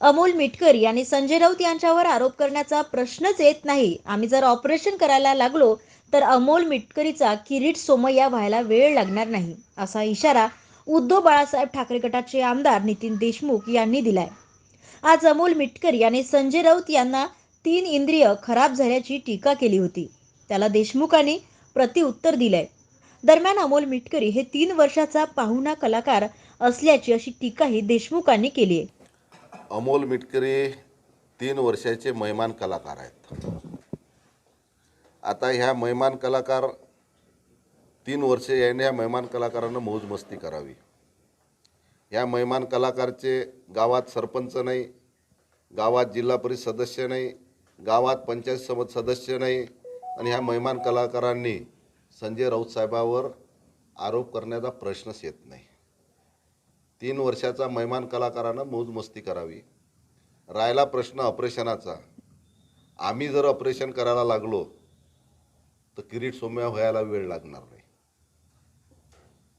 अमोल मिटकरी आणि संजय राऊत यांच्यावर आरोप करण्याचा प्रश्नच येत नाही. आम्ही जर ऑपरेशन करायला लागलो तर अमोल मिटकरीचा किरीट सोमय्या व्हायला वेळ लागणार नाही असा इशारा उद्धव बाळासाहेब ठाकरे गटाचे आमदार नितीन देशमुख यांनी दिलाय. आज अमोल मिटकरी आणि संजय राऊत यांना तीन इंद्रिय खराब झाल्याची टीका केली होती. त्याला देशमुखांनी प्रतिउत्तर दिलंय. दरम्यान अमोल मिटकरी हे तीन वर्षाचा पाहुणा कलाकार असल्याची अशी टीकाही देशमुखांनी केली आहे अमोल मिटकरी तीन वर्षाचे महिमान कलाकार आहेत. आता ह्या महिमान कलाकार तीन वर्षे याने ह्या महिमान कलाकारांना मौजमस्ती करावी. ह्या महिमान कलाकारचे गावात सरपंच नाही गावात जिल्हा परिषद सदस्य नाही गावात पंचायत समज सदस्य नाही आणि ह्या महिमान कलाकारांनी संजय राऊत साहेबावर आरोप करण्याचा प्रश्नच येत नाही. तीन वर्षाचा महिमान कलाकारानं मौजमस्ती करावी. राहिला प्रश्न ऑपरेशनाचा. आम्ही जर ऑपरेशन करायला लागलो तर किरीट सोम्या व्हायला वेळ लागणार नाही.